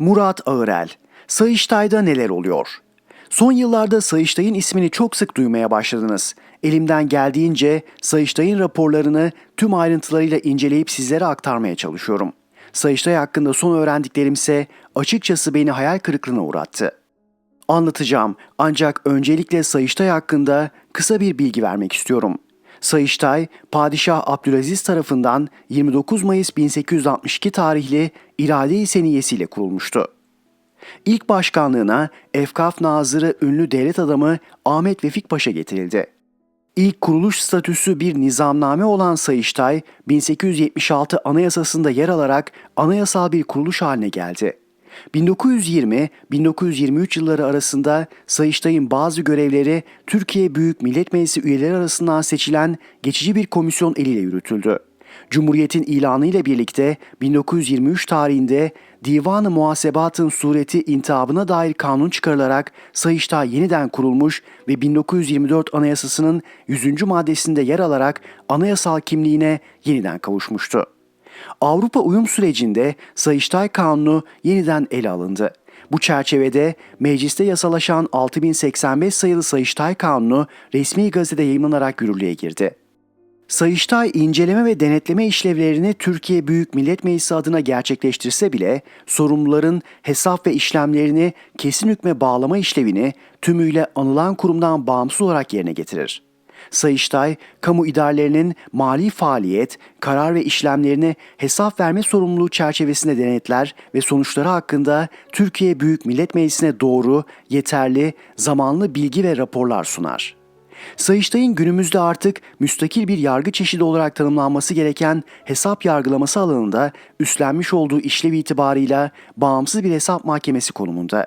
Murat Ağırel. Sayıştay'da neler oluyor? Son yıllarda Sayıştay'ın ismini çok sık duymaya başladınız. Elimden geldiğince Sayıştay'ın raporlarını tüm ayrıntılarıyla inceleyip sizlere aktarmaya çalışıyorum. Sayıştay hakkında son öğrendiklerimse açıkçası beni hayal kırıklığına uğrattı. Anlatacağım ancak öncelikle Sayıştay hakkında kısa bir bilgi vermek istiyorum. Sayıştay, Padişah Abdülaziz tarafından 29 Mayıs 1862 tarihli irade-i seniyesiyle kurulmuştu. İlk başkanlığına Efkaf Nazırı ünlü devlet adamı Ahmet Vefik Paşa getirildi. İlk kuruluş statüsü bir nizamname olan Sayıştay, 1876 Anayasası'nda yer alarak anayasal bir kuruluş haline geldi. 1920-1923 yılları arasında Sayıştay'ın bazı görevleri Türkiye Büyük Millet Meclisi üyeleri arasından seçilen geçici bir komisyon eliyle yürütüldü. Cumhuriyetin ilanı ile birlikte 1923 tarihinde Divan-ı Muhasebat'ın sureti intihabına dair kanun çıkarılarak Sayıştay yeniden kurulmuş ve 1924 Anayasası'nın 100. maddesinde yer alarak anayasal kimliğine yeniden kavuşmuştu. Avrupa uyum sürecinde Sayıştay Kanunu yeniden ele alındı. Bu çerçevede mecliste yasalaşan 6085 sayılı Sayıştay Kanunu resmi gazetede yayınlanarak yürürlüğe girdi. Sayıştay inceleme ve denetleme işlevlerini Türkiye Büyük Millet Meclisi adına gerçekleştirse bile sorumluların hesap ve işlemlerini kesin hükme bağlama işlevini tümüyle anılan kurumdan bağımsız olarak yerine getirir. Sayıştay, kamu idarelerinin mali faaliyet, karar ve işlemlerini hesap verme sorumluluğu çerçevesinde denetler ve sonuçları hakkında Türkiye Büyük Millet Meclisi'ne doğru, yeterli, zamanlı bilgi ve raporlar sunar. Sayıştay'ın günümüzde artık müstakil bir yargı çeşidi olarak tanımlanması gereken hesap yargılaması alanında üstlenmiş olduğu işlev itibarıyla bağımsız bir hesap mahkemesi konumunda.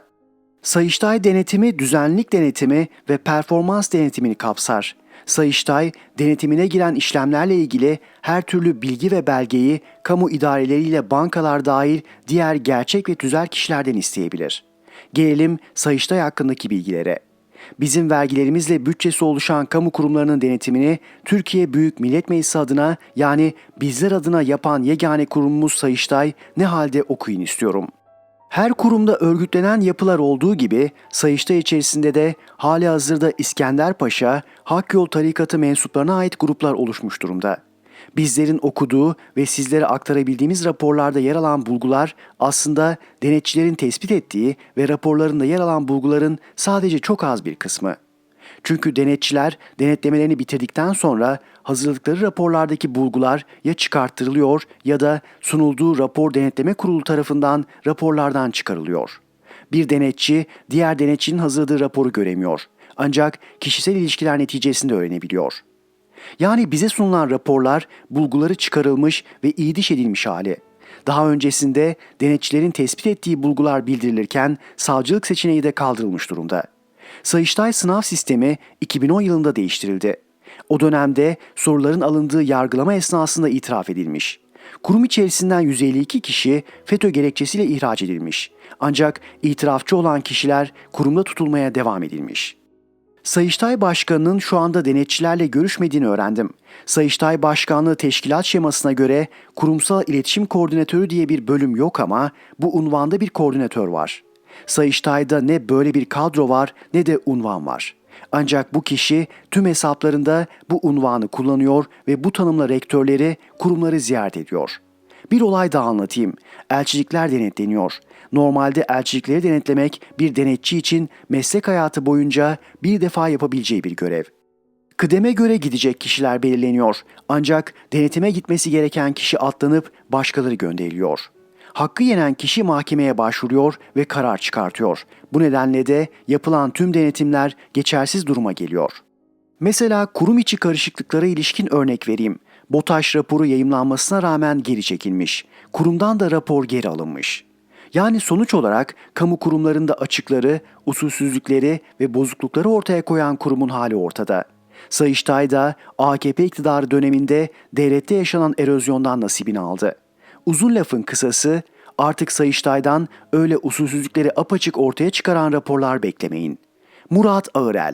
Sayıştay denetimi düzenlilik denetimi ve performans denetimini kapsar. Sayıştay, denetimine giren işlemlerle ilgili her türlü bilgi ve belgeyi kamu idareleriyle bankalar dahil diğer gerçek ve tüzel kişilerden isteyebilir. Gelelim Sayıştay hakkındaki bilgilere. Bizim vergilerimizle bütçesi oluşan kamu kurumlarının denetimini Türkiye Büyük Millet Meclisi adına yani bizler adına yapan yegane kurumumuz Sayıştay ne halde okuyun istiyorum.'' Her kurumda örgütlenen yapılar olduğu gibi Sayıştay içerisinde de hali hazırda İskender Paşa, Hak Yol Tarikatı mensuplarına ait gruplar oluşmuş durumda. Bizlerin okuduğu ve sizlere aktarabildiğimiz raporlarda yer alan bulgular aslında denetçilerin tespit ettiği ve raporlarında yer alan bulguların sadece çok az bir kısmı. Çünkü denetçiler denetlemelerini bitirdikten sonra hazırladıkları raporlardaki bulgular ya çıkarttırılıyor ya da sunulduğu rapor denetleme kurulu tarafından raporlardan çıkarılıyor. Bir denetçi diğer denetçinin hazırladığı raporu göremiyor. Ancak kişisel ilişkiler neticesinde öğrenebiliyor. Yani bize sunulan raporlar bulguları çıkarılmış ve iyiliş edilmiş hali. Daha öncesinde denetçilerin tespit ettiği bulgular bildirilirken savcılık seçeneği de kaldırılmış durumda. Sayıştay sınav sistemi 2010 yılında değiştirildi. O dönemde soruların alındığı yargılama esnasında itiraf edilmiş. Kurum içerisinden 152 kişi FETÖ gerekçesiyle ihraç edilmiş. Ancak itirafçı olan kişiler kurumda tutulmaya devam edilmiş. Sayıştay Başkanı'nın şu anda denetçilerle görüşmediğini öğrendim. Sayıştay Başkanlığı teşkilat şemasına göre kurumsal iletişim koordinatörü diye bir bölüm yok ama bu unvanda bir koordinatör var. Sayıştay'da ne böyle bir kadro var ne de unvan var. Ancak bu kişi tüm hesaplarında bu unvanı kullanıyor ve bu tanımla rektörleri, kurumları ziyaret ediyor. Bir olay daha anlatayım. Elçilikler denetleniyor. Normalde elçilikleri denetlemek bir denetçi için meslek hayatı boyunca bir defa yapabileceği bir görev. Kıdeme göre gidecek kişiler belirleniyor. Ancak denetime gitmesi gereken kişi atlanıp başkaları gönderiliyor hakkı yenen kişi mahkemeye başvuruyor ve karar çıkartıyor. Bu nedenle de yapılan tüm denetimler geçersiz duruma geliyor. Mesela kurum içi karışıklıklara ilişkin örnek vereyim. BOTAŞ raporu yayımlanmasına rağmen geri çekilmiş. Kurumdan da rapor geri alınmış. Yani sonuç olarak kamu kurumlarında açıkları, usulsüzlükleri ve bozuklukları ortaya koyan kurumun hali ortada. Sayıştay da AKP iktidarı döneminde devlette yaşanan erozyondan nasibini aldı. Uzun lafın kısası artık Sayıştay'dan öyle usulsüzlükleri apaçık ortaya çıkaran raporlar beklemeyin. Murat Ağırel